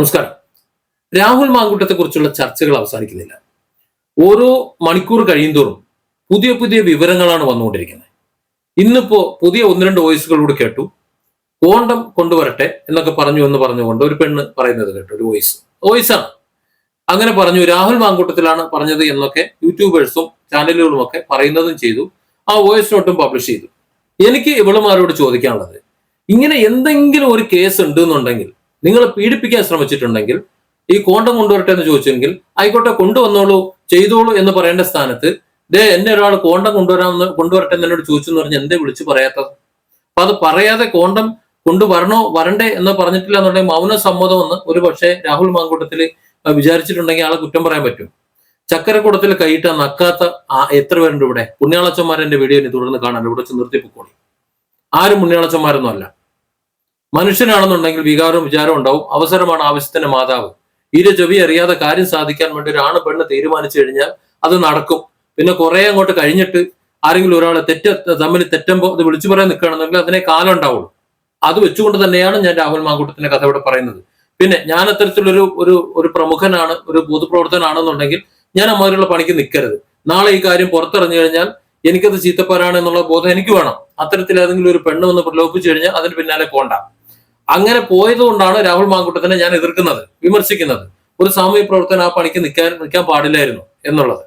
നമസ്കാരം. രാഹുൽ മാങ്കൂട്ടത്തെ കുറിച്ചുള്ള ചർച്ചകൾ അവസാനിക്കുന്നില്ല. ഓരോ മണിക്കൂർ കഴിയുന്തോറും പുതിയ പുതിയ വിവരങ്ങളാണ് വന്നുകൊണ്ടിരിക്കുന്നത്. ഇന്നിപ്പോ പുതിയ ഒന്ന് രണ്ട് വോയിസുകളൂടെ കേട്ടു. കോണ്ടം കൊണ്ടുവരട്ടെ എന്നൊക്കെ പറഞ്ഞു എന്ന് പറഞ്ഞുകൊണ്ട് ഒരു പെണ്ണ് പറയുന്നത് കേട്ടു ഒരു വോയിസ്. വോയിസാണ്. അങ്ങനെ പറഞ്ഞു രാഹുൽ മാങ്കൂട്ടത്തിലാണ് പറഞ്ഞത് എന്നൊക്കെ യൂട്യൂബേഴ്സും ചാനലുകളും ഒക്കെ പറയുന്നതും ചെയ്തു. ആ വോയിസ് നോട്ടും പബ്ലിഷ് ചെയ്തു. എനിക്ക് ഇവളുമാരോട് ചോദിക്കാനുള്ളത് ഇങ്ങനെ എന്തെങ്കിലും ഒരു കേസ് ഉണ്ട് നിങ്ങൾ പീഡിപ്പിക്കാൻ ശ്രമിച്ചിട്ടുണ്ടെങ്കിൽ ഈ കോണ്ടം കൊണ്ടുവരട്ടെ എന്ന് ചോദിച്ചെങ്കിൽ ആയിക്കോട്ടെ കൊണ്ടുവന്നോളൂ ചെയ്തോളൂ എന്ന് പറയേണ്ട സ്ഥാനത്ത് ദേ എന്നെ ഒരാൾ കോണ്ടം കൊണ്ടുവരാമെന്ന് കൊണ്ടുവരട്ടെ എന്ന് എന്നോട് ചോദിച്ചു എന്ന് പറഞ്ഞ് എന്തേ വിളിച്ച് പറയാത്തത്? അപ്പൊ അത് പറയാതെ കോണ്ടം കൊണ്ടുവരണോ വരണ്ടേ എന്ന് പറഞ്ഞിട്ടില്ല എന്നുണ്ടെങ്കിൽ മൗന സമ്മതം ഒരു പക്ഷേ രാഹുൽ മാങ്കൂട്ടത്തിൽ വിചാരിച്ചിട്ടുണ്ടെങ്കിൽ ആളെ കുറ്റം പറയാൻ പറ്റും. ചക്കരക്കൂടത്തിൽ കൈയിട്ട നക്കാത്ത എത്ര പേരുണ്ട് ഇവിടെ? പുണ്യാളച്ചന്മാരെ വീഡിയോ ഇനി തുടർന്ന് കാണാൻ ഇവിടെ നിർത്തി നിർത്തിപ്പോക്കോളി ആരും പുണ്യാളച്ചന്മാരൊന്നും അല്ല. മനുഷ്യനാണെന്നുണ്ടെങ്കിൽ വികാരവും വിചാരവും ഉണ്ടാവും. അവസരമാണ് ആവശ്യത്തിന്റെ മാതാവ്. ഇര ചെവി അറിയാതെ കാര്യം സാധിക്കാൻ വേണ്ടി ഒരാണ് പെണ്ണ് തീരുമാനിച്ചു കഴിഞ്ഞാൽ അത് നടക്കും. പിന്നെ കുറെ അങ്ങോട്ട് കഴിഞ്ഞിട്ട് ആരെങ്കിലും ഒരാളെ തെറ്റ തമ്മിൽ തെറ്റുമ്പോൾ അത് വിളിച്ചു പറയാൻ നിൽക്കുകയാണെന്നുണ്ടെങ്കിൽ അതിനെ കാലം ഉണ്ടാവുള്ളൂ. അത് വെച്ചുകൊണ്ട് തന്നെയാണ് ഞാൻ രാഹുൽ മാങ്കൂട്ടത്തിന്റെ കഥ ഇവിടെ പറയുന്നത്. പിന്നെ ഞാൻ അത്തരത്തിലൊരു ഒരു ഒരു പ്രമുഖനാണ് ഒരു പൊതുപ്രവർത്തനാണെന്നുണ്ടെങ്കിൽ ഞാൻ അമ്മാതിരിയുള്ള പണിക്ക് നിൽക്കരുത്. നാളെ ഈ കാര്യം പുറത്തിറങ്ങി കഴിഞ്ഞാൽ എനിക്കത് ചീത്തപ്പാരാണ് എന്നുള്ള ബോധം എനിക്ക് വേണം. അത്തരത്തിൽ ഏതെങ്കിലും ഒരു പെണ്ണ് വന്ന് പ്രലോഭിച്ചു കഴിഞ്ഞാൽ അതിന് പിന്നാലെ പോണ്ട. അങ്ങനെ പോയതുകൊണ്ടാണ് രാഹുൽ മാങ്കുട്ടത്തിനെ ഞാൻ എതിർക്കുന്നത് വിമർശിക്കുന്നത്. ഒരു സാമൂഹ്യ പ്രവർത്തനം ആ പണിക്ക് നിൽക്കാൻ നിൽക്കാൻ പാടില്ലായിരുന്നു എന്നുള്ളത്.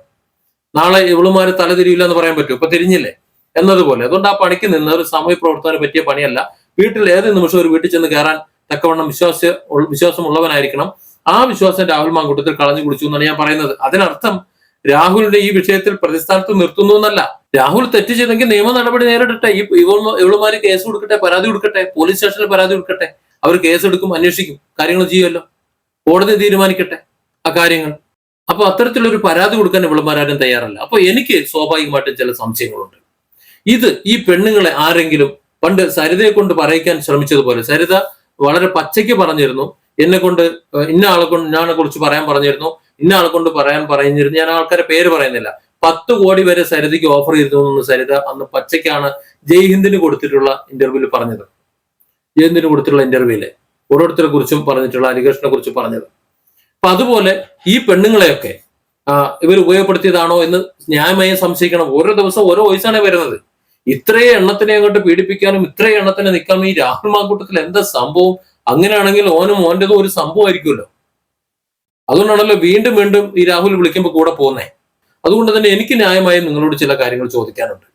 നാളെ ഇവളുമാര് തലതിരിയില്ല എന്ന് പറയാൻ പറ്റും ഇപ്പൊ തിരിഞ്ഞില്ലേ? എന്നതുപോലെ. അതുകൊണ്ട് ആ പണിക്ക് നിന്ന് ഒരു സാമൂഹ്യ പ്രവർത്തനം പറ്റിയ പണിയല്ല. വീട്ടിൽ ഏത് നിമിഷം ഒരു വീട്ടിൽ ചെന്ന് കയറാൻ തക്കവണ്ണം വിശ്വാസ വിശ്വാസമുള്ളവനായിരിക്കണം. ആ വിശ്വാസം രാഹുൽ മാങ്കൂട്ടത്തിൽ കളഞ്ഞു കുടിച്ചു എന്നാണ് ഞാൻ പറയുന്നത്. അതിനർത്ഥം രാഹുലിന്റെ ഈ വിഷയത്തിൽ പ്രതിസ്ഥാനത്ത് നിർത്തുന്നു എന്നല്ല. രാഹുൽ തെറ്റ് ചെയ്തെങ്കിൽ നിയമ നടപടി നേരിടട്ടെ. ഈ ഇവളുമാര് കേസ് കൊടുക്കട്ടെ പരാതി കൊടുക്കട്ടെ പോലീസ് സ്റ്റേഷനിൽ പരാതി കൊടുക്കട്ടെ. അവർ കേസ് എടുക്കും അന്വേഷിക്കും കാര്യങ്ങൾ ചെയ്യുമല്ലോ. കോടതി തീരുമാനിക്കട്ടെ ആ കാര്യങ്ങൾ. അപ്പൊ അത്തരത്തിലൊരു പരാതി കൊടുക്കാൻ ഇവളുമാരും തയ്യാറല്ല. അപ്പൊ എനിക്ക് സ്വാഭാവികമായിട്ടും ചില സംശയങ്ങളുണ്ട്. ഇത് ഈ പെണ്ണുങ്ങളെ ആരെങ്കിലും പണ്ട് സരിതയെ കൊണ്ട് പറയിക്കാൻ ശ്രമിച്ചതുപോലെ സരിത വളരെ പച്ചയ്ക്ക് പറഞ്ഞിരുന്നു. എന്നെ കൊണ്ട് ഇന്ന ആളെ കൊണ്ട് ഇന്നാളെ കുറിച്ച് പറയാൻ പറഞ്ഞിരുന്നു. ഇന്ന ആളെ കൊണ്ട് പറയാൻ പറഞ്ഞിരുന്നു. ഞാൻ ആൾക്കാരെ പേര് പറയുന്നില്ല. പത്ത് കോടി വരെ സരിതയ്ക്ക് ഓഫർ ചെയ്തു എന്ന് സരിത അന്ന് പച്ചയ്ക്കാണ് ജയ്ഹിന്ദിന് കൊടുത്തിട്ടുള്ള ഇന്റർവ്യൂവിൽ പറഞ്ഞത്. ജയ്ഹിന്ദിന് കൊടുത്തിട്ടുള്ള ഇന്റർവ്യൂവിൽ ഓരോരുത്തരെ കുറിച്ചും പറഞ്ഞിട്ടുള്ള ഹരികൃഷ്ണനെ കുറിച്ച് പറഞ്ഞത്. അപ്പൊ അതുപോലെ ഈ പെണ്ണുങ്ങളെയൊക്കെ ഇവർ ഉപയോഗപ്പെടുത്തിയതാണോ എന്ന് ന്യായമായും സംശയിക്കണം. ഓരോ ദിവസം ഓരോ വയസ്സാണ് വരുന്നത്. ഇത്രയും എണ്ണത്തിനെ അങ്ങോട്ട് പീഡിപ്പിക്കാനും ഇത്രയും എണ്ണത്തിനെ നിൽക്കാനും ഈ രാഹുൽ മാക്കൂട്ടത്തിൽ എന്താ സംഭവം? അങ്ങനെയാണെങ്കിൽ ഓനും ഓന്റെതും ഒരു സംഭവമായിരിക്കുമല്ലോ. അതുകൊണ്ടാണല്ലോ വീണ്ടും വീണ്ടും ഈ രാഹുൽ വിളിക്കുമ്പോൾ കൂടെ പോകുന്നേ. അതുകൊണ്ട് തന്നെ എനിക്ക് ന്യായമായി നിങ്ങളോട് ചില കാര്യങ്ങൾ ചോദിക്കാനുണ്ട്.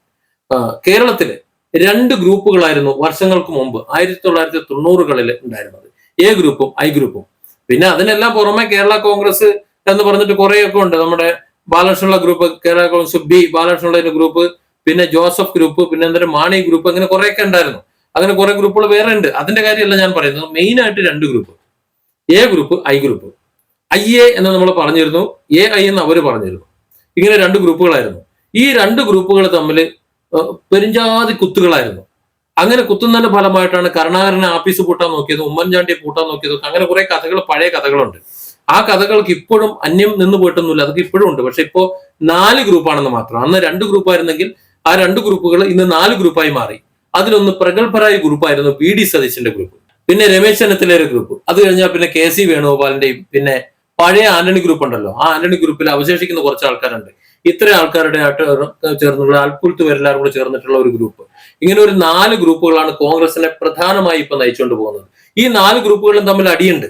കേരളത്തിൽ രണ്ട് ഗ്രൂപ്പുകളായിരുന്നു വർഷങ്ങൾക്ക് മുമ്പ് ആയിരത്തി തൊള്ളായിരത്തി തൊണ്ണൂറുകളിൽ ഉണ്ടായിരുന്നത്. എ ഗ്രൂപ്പും ഐ ഗ്രൂപ്പും. പിന്നെ അതിനെല്ലാം പുറമെ കേരള കോൺഗ്രസ് എന്ന് പറഞ്ഞിട്ട് കുറേയൊക്കെ ഉണ്ട്. നമ്മുടെ ബാലകൃഷ്ണനുള്ള ഗ്രൂപ്പ് കേരള കോൺഗ്രസ് ബി ബാലകൃഷ്ണനുള്ള ഗ്രൂപ്പ് പിന്നെ ജോസഫ് ഗ്രൂപ്പ് പിന്നെ എന്തായാലും മാണി ഗ്രൂപ്പ് അങ്ങനെ കുറേയൊക്കെ ഉണ്ടായിരുന്നു. അങ്ങനെ കുറെ ഗ്രൂപ്പുകൾ വേറെ ഉണ്ട്. അതിന്റെ കാര്യമല്ല ഞാൻ പറയുന്നത്. മെയിൻ ആയിട്ട് രണ്ട് group. A group I group. I A എന്ന് നമ്മൾ പറഞ്ഞിരുന്നു എ ഐ എന്ന് അവർ പറഞ്ഞിരുന്നു. ഇങ്ങനെ രണ്ട് ഗ്രൂപ്പുകളായിരുന്നു. ഈ രണ്ട് ഗ്രൂപ്പുകൾ തമ്മിൽ പെരിഞ്ചാതി കുത്തുകളായിരുന്നു. അങ്ങനെ കുത്തുന്നതിന്റെ ഫലമായിട്ടാണ് കരുണാകരനെ ആഫീസ് പൂട്ടാൻ നോക്കിയത് ഉമ്മൻചാണ്ടിയെ പൂട്ടാൻ നോക്കിയത് അങ്ങനെ കുറെ കഥകൾ പഴയ കഥകളുണ്ട്. ആ കഥകൾക്ക് ഇപ്പോഴും അന്യം നിന്ന് പോയിട്ടൊന്നുമില്ല. അതൊക്കെ ഇപ്പോഴും ഉണ്ട്. പക്ഷെ ഇപ്പോ നാല് ഗ്രൂപ്പാണെന്ന് മാത്രം. അന്ന് രണ്ട് ഗ്രൂപ്പായിരുന്നെങ്കിൽ ആ രണ്ട് ഗ്രൂപ്പുകൾ ഇന്ന് നാല് ഗ്രൂപ്പായി മാറി. അതിലൊന്ന് പ്രഗത്ഭരായ ഗ്രൂപ്പായിരുന്നു പി ഡി സതീശന്റെ ഗ്രൂപ്പ്. പിന്നെ രമേശ് ചെന്നിത്തലയുടെ ഗ്രൂപ്പ്. അത് കഴിഞ്ഞാൽ പിന്നെ കെ സി വേണുഗോപാലിന്റെയും പിന്നെ പഴയ ആന്റണി ഗ്രൂപ്പ് ഉണ്ടല്ലോ. ആ ആന്റണി ഗ്രൂപ്പിൽ അവശേഷിക്കുന്ന കുറച്ച് ആൾക്കാരുണ്ട്. ഇത്ര ആൾക്കാരുടെ ആയിട്ട് ചേർന്നുള്ള അൽപ്പുലത്ത് പേരെല്ലാവരും കൂടെ ചേർന്നിട്ടുള്ള ഒരു ഗ്രൂപ്പ്. ഇങ്ങനെ ഒരു നാല് ഗ്രൂപ്പുകളാണ് കോൺഗ്രസിനെ പ്രധാനമായി ഇപ്പൊ നയിച്ചുകൊണ്ട് പോകുന്നത്. ഈ നാല് ഗ്രൂപ്പുകളും തമ്മിൽ അടിയുണ്ട്.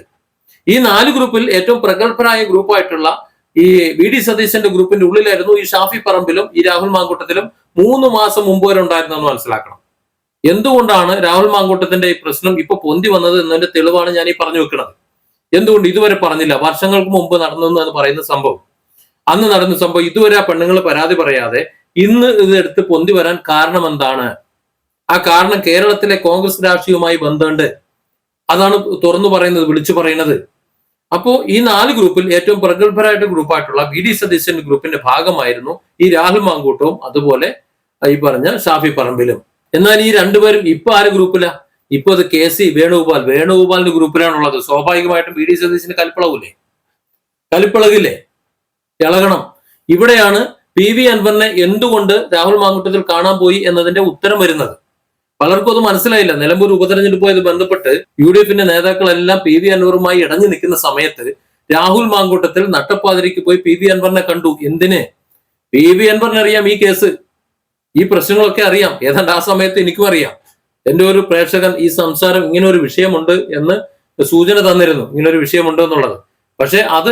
ഈ നാല് ഗ്രൂപ്പിൽ ഏറ്റവും പ്രഗത്ഭരായ ഗ്രൂപ്പായിട്ടുള്ള ഈ വി ഡി സതീശന്റെ ഗ്രൂപ്പിന്റെ ഉള്ളിലായിരുന്നു ഈ ഷാഫി പറമ്പിലും ഈ രാഹുൽ മാങ്കൂട്ടത്തിലും മൂന്ന് മാസം മുമ്പ് വരെ ഉണ്ടായിരുന്നെന്ന് മനസ്സിലാക്കണം. എന്തുകൊണ്ടാണ് രാഹുൽ മാങ്കൂട്ടത്തിന്റെ ഈ പ്രശ്നം ഇപ്പൊ പൊന്തി വന്നത് എന്നതിന്റെ തെളിവാണ് ഞാൻ ഈ പറഞ്ഞു വെക്കുന്നത്. എന്തുകൊണ്ട് ഇതുവരെ പറഞ്ഞില്ല? വർഷങ്ങൾക്ക് മുമ്പ് നടന്നു എന്ന് പറയുന്ന സംഭവം. അന്ന് നടന്ന സംഭവം ഇതുവരെ ആ പെണ്ണുങ്ങൾ പരാതി പറയാതെ ഇന്ന് ഇതെടുത്ത് പൊന്തി വരാൻ കാരണം എന്താണ്? ആ കാരണം കേരളത്തിലെ കോൺഗ്രസ് രാഷ്ട്രീയവുമായി ബന്ധമുണ്ട്. അതാണ് തുറന്നു പറയുന്നത് വിളിച്ചു പറയുന്നത്. അപ്പോ ഈ നാല് ഗ്രൂപ്പിൽ ഏറ്റവും പ്രഗത്ഭരായിട്ട് ഗ്രൂപ്പായിട്ടുള്ള വി ഡി സതീശന്റെ ഗ്രൂപ്പിന്റെ ഭാഗമായിരുന്നു ഈ രാഹുൽ മാങ്കൂട്ടവും അതുപോലെ ഈ പറഞ്ഞ ഷാഫി പറമ്പിലും. എന്നാൽ ഈ രണ്ടുപേരും ഇപ്പൊ ആര് ഗ്രൂപ്പിലാ? ഇപ്പൊ അത് കെ സി വേണുഗോപാൽ വേണുഗോപാലിന്റെ ഗ്രൂപ്പിലാണുള്ളത്. സ്വാഭാവികമായിട്ടും വി ഡി സതീശിന് കലിപ്പിളവില്ലേ കലിപ്പിളകില്ലേ ഇളകണം ഇവിടെയാണ് പി വി അൻവറിനെ എന്തുകൊണ്ട് രാഹുൽ മാങ്കുട്ടത്തിൽ കാണാൻ പോയി എന്നതിന്റെ ഉത്തരം വരുന്നത്. പലർക്കും അത് മനസ്സിലായില്ല. നിലമ്പൂർ ഉപതെരഞ്ഞെടുപ്പുമായി ബന്ധപ്പെട്ട് യു ഡി എഫിന്റെ നേതാക്കളെല്ലാം പി വി അൻവറുമായി ഇടഞ്ഞു നിൽക്കുന്ന സമയത്ത് രാഹുൽ മാങ്കൂട്ടത്തിൽ നട്ടപ്പാതിരിക്ക് പോയി പി വി അൻവറിനെ കണ്ടു. എന്തിന്? പി വി അൻവറിനെ അറിയാം ഈ കേസ്. ഈ പ്രശ്നങ്ങളൊക്കെ അറിയാം. ഏതാണ്ട് ആ സമയത്ത് എനിക്കും അറിയാം. എന്റെ ഒരു പ്രേക്ഷകൻ ഈ സംസാരം ഇങ്ങനെ ഒരു വിഷയമുണ്ട് എന്ന് സൂചന തന്നിരുന്നു. ഇങ്ങനെ ഒരു വിഷയമുണ്ട് എന്നുള്ളത്. പക്ഷെ അത്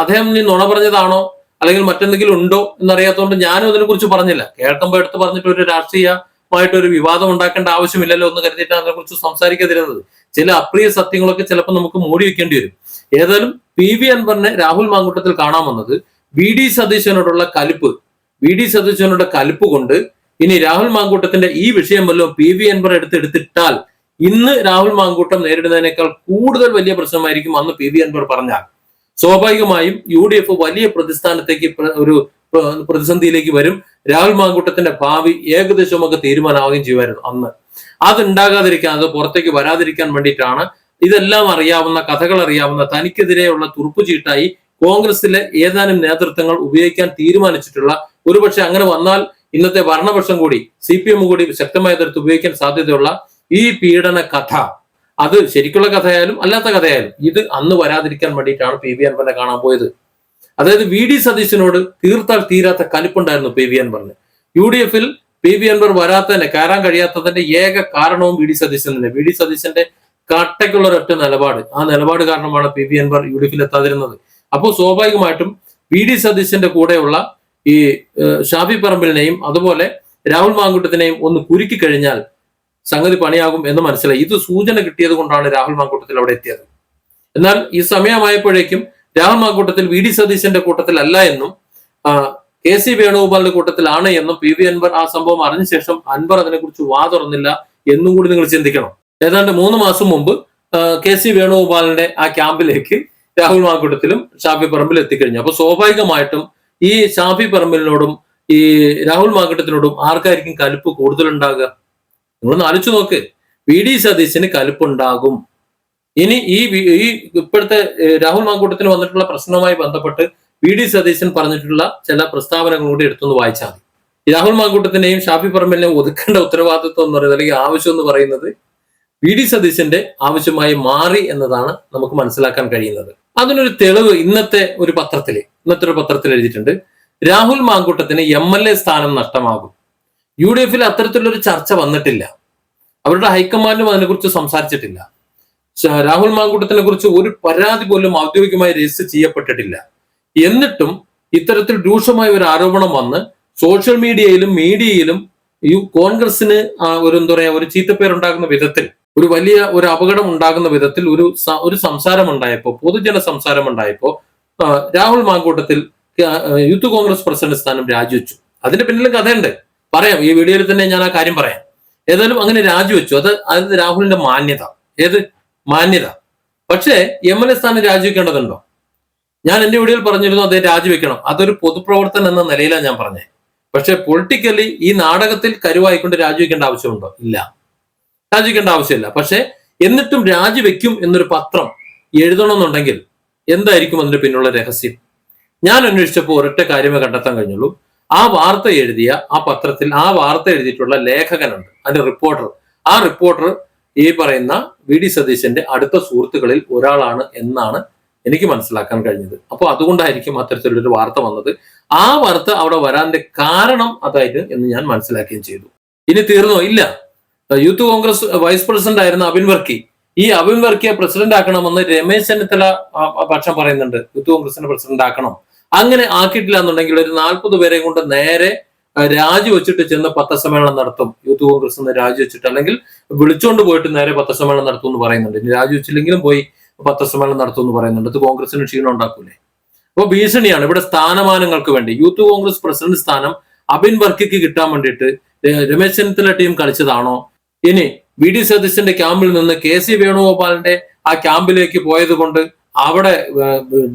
അദ്ദേഹം നീ നുണ പറഞ്ഞതാണോ? അല്ലെങ്കിൽ മറ്റെന്തെങ്കിലും ഉണ്ടോ എന്നറിയാത്തതുകൊണ്ട് ഞാനും അതിനെക്കുറിച്ച് പറഞ്ഞില്ല. കേൾക്കുമ്പോൾ എടുത്ത് പറഞ്ഞിട്ട് ഒരു രാഷ്ട്രീയമായിട്ട് ഒരു വിവാദം ഉണ്ടാക്കേണ്ട ആവശ്യമില്ലല്ലോ എന്ന് കരുതിയിട്ടാണ് അതിനെ കുറിച്ച് സംസാരിക്കാതിരുന്നത്. ചില അപ്രിയ സത്യങ്ങളൊക്കെ ചിലപ്പോൾ നമുക്ക് മൂടി വെക്കേണ്ടി വരും. ഏതായാലും പി വി അൻവറിനെ രാഹുൽ മാങ്കൂട്ടത്തിൽ കാണാൻ വന്നത് വി ഡി സതീശനോടുള്ള കലിപ്പ് വി ഡി സതീശനോട് കലിപ്പ് കൊണ്ട് ഇനി രാഹുൽ മാങ്കൂട്ടത്തിന്റെ ഈ വിഷയം വല്ലതും പി വി അൻവർ എടുത്ത് എടുത്തിട്ടാൽ ഇന്ന് രാഹുൽ മാങ്കൂട്ടം നേരിടുന്നതിനേക്കാൾ കൂടുതൽ വലിയ പ്രശ്നമായിരിക്കും അന്ന് പി വി അൻവർ പറഞ്ഞാൽ. സ്വാഭാവികമായും യു ഡി എഫ് വലിയ പ്രതിസ്ഥാനത്തേക്ക് ഒരു പ്രതിസന്ധിയിലേക്ക് വരും. രാഹുൽ മാങ്കൂട്ടത്തിന്റെ ഭാവി ഏകദേശമൊക്കെ തീരുമാനമാവുകയും ചെയ്യുമായിരുന്നു അന്ന്. അതുണ്ടാകാതിരിക്കാൻ അത് പുറത്തേക്ക് വരാതിരിക്കാൻ വേണ്ടിയിട്ടാണ് ഇതെല്ലാം അറിയാവുന്ന കഥകൾ അറിയാവുന്ന തനിക്കെതിരെയുള്ള തുറുപ്പുചീട്ടായി കോൺഗ്രസിലെ ഏതാനും നേതൃത്വങ്ങൾ ഉപയോഗിക്കാൻ തീരുമാനിച്ചിട്ടുള്ള ഒരുപക്ഷെ അങ്ങനെ വന്നാൽ ഇന്നത്തെ ഭരണപക്ഷം കൂടി സി പി എം കൂടി ശക്തമായ തരത്തിൽ ഉപയോഗിക്കാൻ സാധ്യതയുള്ള ഈ പീഡന കഥ. അത് ശരിക്കുള്ള കഥയായാലും അല്ലാത്ത കഥയായാലും ഇത് അന്ന് വരാതിരിക്കാൻ വേണ്ടിയിട്ടാണ് പി വി അൻവറിനെ കാണാൻ പോയത്. അതായത് വി ഡി സതീശനോട് തീർത്താൽ തീരാത്ത കലിപ്പുണ്ടായിരുന്നു പി വി അൻവറിന്. യു ഡി എഫിൽ പി വി അൻവർ വരാത്തതിന്റെ കയറാൻ കഴിയാത്തതിന്റെ ഏക കാരണവും വി ഡി സതീശൻ തന്നെ. വി ഡി സതീശന്റെ കട്ടയ്ക്കുള്ള ഒരൊറ്റ നിലപാട്. ആ നിലപാട് കാരണമാണ് P V Anvar U D എഫിൽ എത്താതിരുന്നത്. അപ്പോൾ സ്വാഭാവികമായിട്ടും വി ഡി സതീശന്റെ കൂടെയുള്ള ഈ ഷാഫി പറമ്പിലിനെയും അതുപോലെ രാഹുൽ മാങ്കുട്ടത്തിനെയും ഒന്ന് കുരുക്കി കഴിഞ്ഞാൽ സംഗതി പണിയാകും എന്ന് മനസ്സിലായി. ഇത് സൂചന കിട്ടിയത് കൊണ്ടാണ് രാഹുൽ മാങ്കൂട്ടത്തിൽ അവിടെ എത്തിയത്. എന്നാൽ ഈ സമയമായപ്പോഴേക്കും രാഹുൽ മാങ്കൂട്ടത്തിൽ വി ഡി സതീശന്റെ കൂട്ടത്തിലല്ല എന്നും കെ സി വേണുഗോപാലിന്റെ കൂട്ടത്തിലാണ് എന്നും പി വി അൻവർ ആ സംഭവം അറിഞ്ഞ ശേഷം അൻവർ അതിനെക്കുറിച്ച് വാ തുറന്നില്ല എന്നും കൂടി നിങ്ങൾ ചിന്തിക്കണം. ഏതാണ്ട് മൂന്ന് മാസം മുമ്പ് കെ സി വേണുഗോപാലിന്റെ ആ ക്യാമ്പിലേക്ക് രാഹുൽ മാങ്കൂട്ടത്തിലും ഷാഫി പറമ്പിൽ എത്തിക്കഴിഞ്ഞു. അപ്പൊ സ്വാഭാവികമായിട്ടും ഈ ഷാഫി പറമ്പിലിനോടും ഈ രാഹുൽ മാങ്കൂട്ടത്തിനോടും ആർക്കായിരിക്കും കലുപ്പ് കൂടുതലുണ്ടാകുക? നിങ്ങളൊന്ന് ആലോചിച്ച് നോക്ക്. വി ഡി സതീശന് കലിപ്പുണ്ടാകും. ഇനി ഈ ഈ ഇപ്പോഴത്തെ രാഹുൽ മാങ്കൂട്ടത്തിന് വന്നിട്ടുള്ള പ്രശ്നവുമായി ബന്ധപ്പെട്ട് വി ഡി സതീശൻ പറഞ്ഞിട്ടുള്ള ചില പ്രസ്താവനകൾ കൂടി എടുത്തൊന്ന് വായിച്ചാൽ മതി. രാഹുൽ മാങ്കൂട്ടത്തിനെയും ഷാഫി പറമ്പിലിനെയും ഒതുക്കേണ്ട ഉത്തരവാദിത്വം എന്ന് പറയുന്നത് അല്ലെങ്കിൽ ആവശ്യം എന്ന് പറയുന്നത് വി ഡി സതീശന്റെ ആവശ്യമായി മാറി എന്നതാണ് നമുക്ക് മനസ്സിലാക്കാൻ കഴിയുന്നത്. അതിനൊരു തെളിവ് ഇന്നത്തെ ഒരു പത്രത്തിൽ ഇന്നത്തെ ഒരു പത്രത്തിൽ എഴുതിയിട്ടുണ്ട്. രാഹുൽ മാങ്കൂട്ടത്തിന് എം എൽ എ സ്ഥാനം നഷ്ടമാകും. യു ഡി എഫിൽ അത്തരത്തിലൊരു ചർച്ച വന്നിട്ടില്ല. അവരുടെ ഹൈക്കമാൻഡും അതിനെക്കുറിച്ച് സംസാരിച്ചിട്ടില്ല. രാഹുൽ മാങ്കൂട്ടത്തിനെ കുറിച്ച് ഒരു പരാതി പോലും ഔദ്യോഗികമായി രജിസ്റ്റർ ചെയ്യപ്പെട്ടിട്ടില്ല. എന്നിട്ടും ഇത്തരത്തിൽ രൂക്ഷമായ ഒരു ആരോപണം വന്ന് സോഷ്യൽ മീഡിയയിലും മീഡിയയിലും ഈ കോൺഗ്രസിന് ഒരു എന്താ പറയാ ഒരു ചീത്തപ്പേരുണ്ടാകുന്ന വിധത്തിൽ ഒരു വലിയ ഒരു അപകടം ഉണ്ടാകുന്ന വിധത്തിൽ ഒരു ഒരു സംസാരം ഉണ്ടായപ്പോ പൊതുജന സംസാരം ഉണ്ടായപ്പോ Rahul Mamkootathil youth Congress president സ്ഥാനം രാജിവെച്ചു. അതിന്റെ പിന്നിലും കഥയുണ്ട്. പറയാം ഈ വീഡിയോയിൽ തന്നെ ഞാൻ ആ കാര്യം പറയാം. ഏതായാലും അങ്ങനെ രാജിവെച്ചു. അത് അത് രാഹുലിന്റെ മാന്യത. ഏത് മാന്യത? പക്ഷേ എം എൽ എ സ്ഥാനം രാജിവെക്കേണ്ടതുണ്ടോ? ഞാൻ എന്റെ വീഡിയോയിൽ പറഞ്ഞിരുന്നു അദ്ദേഹം രാജിവെക്കണം. അതൊരു പൊതുപ്രവർത്തനം എന്ന നിലയിലാണ് ഞാൻ പറഞ്ഞത് പക്ഷെ പൊളിറ്റിക്കലി ഈ നാടകത്തിൽ കരുവായിക്കൊണ്ട് രാജിവെക്കേണ്ട ആവശ്യമുണ്ടോ? ഇല്ല. രാജിവെക്കേണ്ട ആവശ്യമില്ല. പക്ഷെ എന്നിട്ടും രാജിവെക്കും എന്നൊരു പത്രം എഴുതണമെന്നുണ്ടെങ്കിൽ എന്തായിരിക്കും അതിന്റെ പിന്നുള്ള രഹസ്യം? ഞാൻ അന്വേഷിച്ചപ്പോൾ ഒരൊറ്റ കാര്യമേ കണ്ടെത്താൻ കഴിഞ്ഞുള്ളൂ. ആ വാർത്ത എഴുതിയ ആ പത്രത്തിൽ ആ വാർത്ത എഴുതിയിട്ടുള്ള ലേഖകനുണ്ട്. അതിന്റെ റിപ്പോർട്ടർ ആ റിപ്പോർട്ടർ ഈ പറയുന്ന വി ഡി സതീശന്റെ അടുത്ത സുഹൃത്തുക്കളിൽ ഒരാളാണ് എന്നാണ് എനിക്ക് മനസ്സിലാക്കാൻ കഴിഞ്ഞത്. അപ്പോൾ അതുകൊണ്ടായിരിക്കും അത്തരത്തിലൊരു വാർത്ത വന്നത്. ആ വാർത്ത അവിടെ വരാന്റെ കാരണം അതായത് എന്ന് ഞാൻ മനസ്സിലാക്കുകയും ചെയ്തു. ഇനി തീർന്നോ? ഇല്ല. യൂത്ത് കോൺഗ്രസ് വൈസ് പ്രസിഡന്റ് ആയിരുന്ന അബിൻ വർക്കി. ഈ അബിൻ വർക്കിയെ പ്രസിഡന്റ് ആക്കണമെന്ന് രമേശ് ചെന്നിത്തല പക്ഷം പറയുന്നുണ്ട്. യൂത്ത് കോൺഗ്രസിന്റെ പ്രസിഡന്റ് ആക്കണം. അങ്ങനെ ആക്കിയിട്ടില്ല എന്നുണ്ടെങ്കിൽ ഒരു നാൽപ്പത് പേരെ കൊണ്ട് നേരെ രാജിവെച്ചിട്ട് ചെന്ന് പത്രസമ്മേളനം നടത്തും. യൂത്ത് കോൺഗ്രസ് നിന്ന് രാജിവെച്ചിട്ട് അല്ലെങ്കിൽ വിളിച്ചുകൊണ്ട് പോയിട്ട് നേരെ പത്രസമ്മേളനം നടത്തും എന്ന് പറയുന്നുണ്ട്. ഇനി രാജിവെച്ചില്ലെങ്കിലും പോയി പത്രസമ്മേളനം നടത്തും എന്ന് പറയുന്നുണ്ട്. അത് കോൺഗ്രസിന് ക്ഷീണം ഉണ്ടാക്കൂലേ? അപ്പൊ ഭീഷണിയാണ്. ഇവിടെ സ്ഥാനമാനങ്ങൾക്ക് വേണ്ടി യൂത്ത് കോൺഗ്രസ് പ്രസിഡന്റ് സ്ഥാനം അബിൻ വർക്കിക്ക് കിട്ടാൻ വേണ്ടിയിട്ട് രമേശ് ചെന്നിത്തല ടീം കളിച്ചതാണോ? ഇനി വി ഡി സതീശന്റെ ക്യാമ്പിൽ നിന്ന് കെ സി വേണുഗോപാലിന്റെ ആ ക്യാമ്പിലേക്ക് പോയത് കൊണ്ട് അവിടെ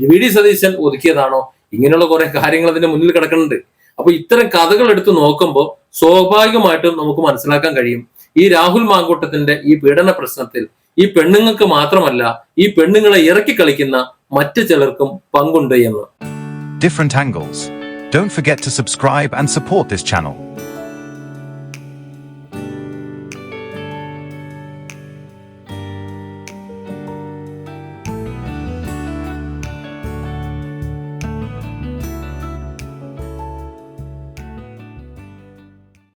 വി ഡി സതീശൻ ഒതുക്കിയതാണോ? ഇങ്ങനെയുള്ള കുറെ കാര്യങ്ങൾ അതിന്റെ മുന്നിൽ കിടക്കുന്നുണ്ട്. അപ്പൊ ഇത്തരം കഥകൾ എടുത്ത് നോക്കുമ്പോൾ സ്വാഭാവികമായിട്ടും നമുക്ക് മനസ്സിലാക്കാൻ കഴിയും. ഈ രാഹുൽ മാങ്കൂട്ടത്തിന്റെ ഈ പീഡന പ്രശ്നത്തിൽ ഈ പെണ്ണുങ്ങൾക്ക് മാത്രമല്ല ഈ പെണ്ണുങ്ങളെ ഇറക്കി കളിക്കുന്ന മറ്റു ചിലർക്കും പങ്കുണ്ട് എന്ന്. Different angles don't forget to subscribe and support this channel.